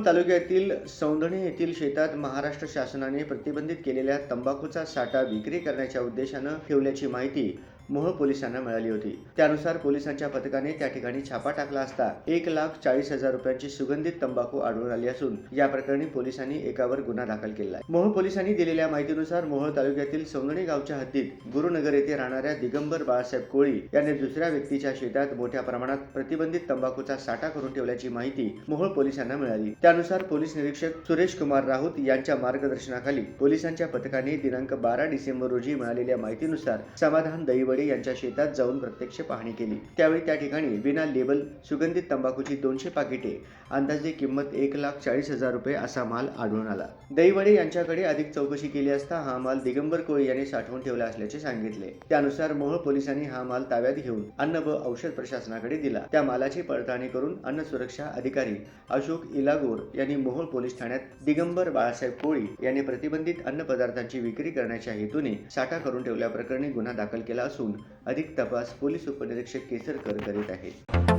मोहोळ तालुक्यातील सौंदणे येथील शेतात महाराष्ट्र शासनाने प्रतिबंधित केलेल्या तंबाखूचा साठा विक्री करण्याच्या उद्देशानं ठेवल्याची माहिती मोहोळ पोलिसांना मिळाली होती. त्यानुसार पोलिसांच्या पथकाने त्या ठिकाणी छापा टाकला असता. एक लाख चाळीस हजार रुपयांची सुगंधित तंबाखू आढळून आली असून या प्रकरणी पोलिसांनी एकावर गुन्हा दाखल केला आहे. मोहोळ पोलिसांनी दिलेल्या माहितीनुसार मोहोळ तालुक्यातील सौंदणे गावच्या हद्दीत गुरुनगर येथे राहणाऱ्या दिगंबर बाळासाहेब कोळी यांनी दुसऱ्या व्यक्तीच्या शेतात मोठ्या प्रमाणात प्रतिबंधित तंबाखूचा साठा करून ठेवल्याची माहिती मोहोळ पोलिसांना मिळाली. त्यानुसार पोलीस निरीक्षक सुरेश कुमार राऊत यांच्या मार्गदर्शनाखाली पोलिसांच्या पथकाने दिनांक बारा डिसेंबर रोजी मिळालेल्या माहितीनुसार समाधान दहिवडे यांच्या शेतात जाऊन प्रत्यक्ष पाहणी केली. त्यावेळी त्या ठिकाणी विना लेबल सुगंधित तंबाखूची दोनशे पाकिटे अंदाजे किंमत एक लाख चाळीस हजार रुपये असा माल आढळून आला. दहीवडे यांच्याकडे अधिक चौकशी केली असता हा माल दिगंबर कोळी यांनी साठवून ठेवला असल्याचे सांगितले. त्यानुसार मोहोळ पोलिसांनी हा माल ताब्यात घेऊन अन्न व औषध प्रशासनाकडे दिला. त्या मालाची पडताळणी करून अन्न सुरक्षा अधिकारी अशोक इलागोर यांनी मोहोळ पोलीस ठाण्यात दिगंबर बाळासाहेब कोळी यांनी प्रतिबंधित अन्न पदार्थांची विक्री करण्याच्या हेतूने साठा करून ठेवल्याप्रकरणी गुन्हा दाखल केला असून अधिक तपास पोलीस उपनिरीक्षक केसरकर करीत आहेत.